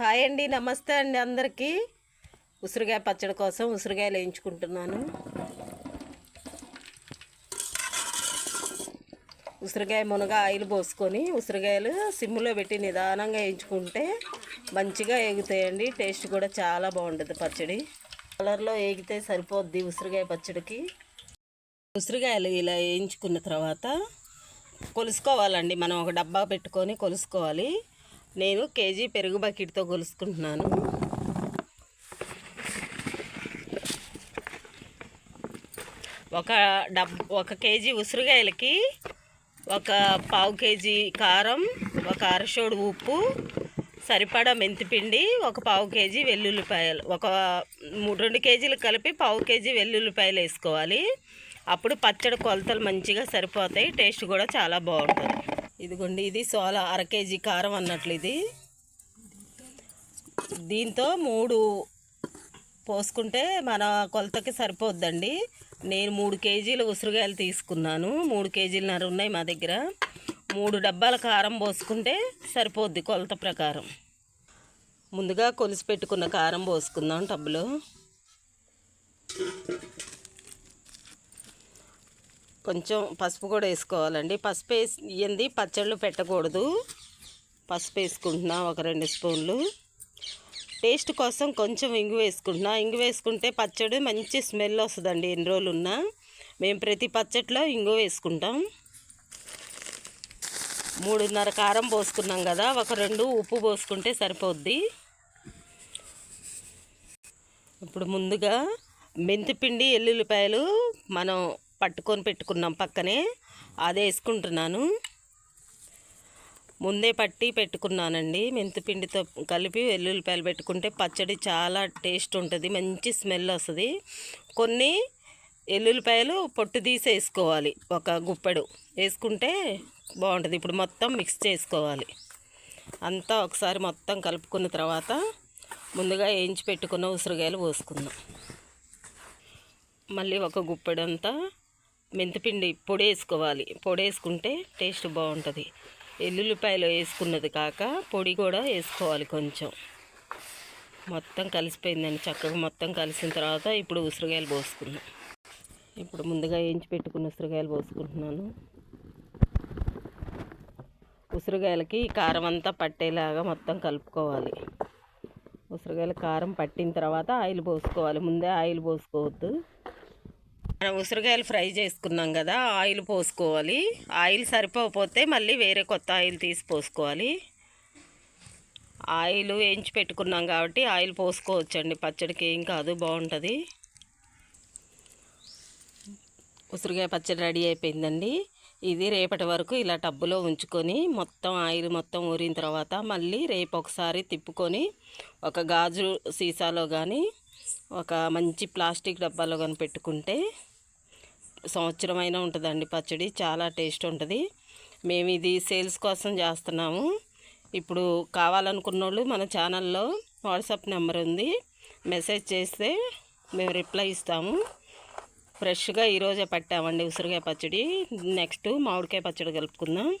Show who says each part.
Speaker 1: Hi అండి నమస్తే అండి అందరికీ. ఉసిరికాయ పచ్చడి కోసం ఉసిరికాయలు వేయించుకుంటున్నాను. ఉసిరికాయ మునగ ఆయిల్ పోసుకొని ఉసిరికాయలు సిమ్లో పెట్టి నిదానంగా వేయించుకుంటే మంచిగా ఎగుతాయండి టేస్ట్ కూడా చాలా బాగుంటుంది పచ్చడి. కలర్లో వేగితే సరిపోద్ది ఉసిరికాయ పచ్చడికి. ఉసిరికాయలు ఇలా వేయించుకున్న తర్వాత కొలుసుకోవాలండి మనం ఒక డబ్బా పెట్టుకొని కొలుసుకోవాలి. నేను కేజీ పెరుగు బకెట్తో కొలుసుకుంటున్నాను. ఒక డబ్ ఒక కేజీ ఉసిరికాయలకి ఒక పావు కేజీ కారం ఒక అరషోడు ఉప్పు సరిపడా మెంతిపిండి ఒక పావు కేజీ వెల్లుల్లిపాయలు ఒక మూడు రెండు కేజీలు కలిపి పావు కేజీ వెల్లుల్లిపాయలు వేసుకోవాలి. అప్పుడు పచ్చడి కొలతలు మంచిగా సరిపోతాయి టేస్ట్ కూడా చాలా బాగుంటుంది. ఇదిగోండి ఇది సోల అర కేజీ కారం అన్నట్లు ఇది. దీంతో మూడు పోసుకుంటే మన కొలతకి సరిపోద్దండి. నేను మూడు కేజీలు ఉసిరికాయలు తీసుకున్నాను. మూడు కేజీలన్నర ఉన్నాయి మా దగ్గర. మూడు డబ్బాల కారం పోసుకుంటే సరిపోద్ది కొలత ప్రకారం. ముందుగా కొలిసి పెట్టుకున్న కారం పోసుకుందాం టబ్బులో. కొంచెం పసుపు కూడా వేసుకోవాలండి. పసుపు వేసి పచ్చళ్ళు పెట్టకూడదు. పసుపు వేసుకుంటున్నా ఒక రెండు స్పూన్లు. టేస్ట్ కోసం కొంచెం ఇంగు వేసుకుంటున్నా. ఇంగు వేసుకుంటే పచ్చడి మంచి స్మెల్ వస్తుందండి ఎన్ని రోజులు ఉన్నా మేము ప్రతి పచ్చట్లో ఇంగు వేసుకుంటాం. మూడున్నర కారం పోసుకున్నాం కదా ఒక రెండు ఉప్పు పోసుకుంటే సరిపోద్ది. ఇప్పుడు ముందుగా మెంతిపిండి ఎల్లుల్లిపాయలు మనం పట్టుకొని పెట్టుకున్నాం పక్కనే. అదే వేసుకుంటున్నాను. ముందే పట్టి పెట్టుకున్నానండి. మెంతిపిండితో కలిపి వెల్లుల్లిపాయలు పెట్టుకుంటే పచ్చడి చాలా టేస్ట్ ఉంటుంది. మంచి స్మెల్ వస్తుంది. కొన్ని ఎల్లుల్లిపాయలు పొట్టు తీసి వేసుకోవాలి. ఒక గుప్పెడు వేసుకుంటే బాగుంటుంది. ఇప్పుడు మొత్తం మిక్స్ చేసుకోవాలి. అంతా ఒకసారి మొత్తం కలుపుకున్న తర్వాత ముందుగా వేయించి పెట్టుకున్న ఉసిరికాయలు పోసుకుందాం. మళ్ళీ ఒక గుప్పెడంతా మెంతిపిండి పొడి వేసుకోవాలి. పొడి వేసుకుంటే టేస్ట్ బాగుంటుంది. ఎల్లుల్లిపాయలు వేసుకున్నది కాక పొడి కూడా వేసుకోవాలి కొంచెం. మొత్తం కలిసిపోయిందండి చక్కగా మొత్తం కలిసిన తర్వాత ఇప్పుడు ఉసిరికాయలు పోసుకుందాం. ఇప్పుడు ముందుగా వేయించి పెట్టుకున్న ఉసిరికాయలు పోసుకుంటున్నాను. ఉసిరికాయలకి కారం అంతా పట్టేలాగా మొత్తం కలుపుకోవాలి. ఉసిరికాయల కారం పట్టిన తర్వాత ఆయిల్ పోసుకోవాలి. ముందే ఆయిల్ పోసుకోవద్దు. మనం ఉసిరికాయలు ఫ్రై చేసుకున్నాం కదా ఆయిల్ పోసుకోవాలి. ఆయిల్ సరిపోకపోతే మళ్ళీ వేరే కొత్త ఆయిల్ తీసి పోసుకోవాలి. ఆయిల్ వేయించి పెట్టుకున్నాం కాబట్టి ఆయిల్ పోసుకోవచ్చండి. పచ్చడికి ఏం కాదు బాగుంటుంది. ఉసిరికాయ పచ్చడి రెడీ అయిపోయిందండి. ఇది రేపటి వరకు ఇలా టబ్బులో ఉంచుకొని మొత్తం ఆయిల్ మొత్తం ఊరిన తర్వాత మళ్ళీ రేపు ఒకసారి తిప్పుకొని ఒక గాజు సీసాలో కానీ ఒక మంచి ప్లాస్టిక్ డబ్బాలో కానీ పెట్టుకుంటే సంవత్సరమైనా ఉంటుందండి పచ్చడి. చాలా టేస్ట్ ఉంటుంది. మేము ఇది సేల్స్ కోసం చేస్తున్నాము. ఇప్పుడు కావాలనుకున్న వాళ్ళు మన ఛానల్లో వాట్సాప్ నెంబర్ ఉంది. మెసేజ్ చేస్తే మేము రిప్లై ఇస్తాము. ఫ్రెష్గా ఈరోజే పట్టామండి ఉసిరికాయ పచ్చడి. నెక్స్ట్ మామిడికాయ పచ్చడి కలుపుకుందాం.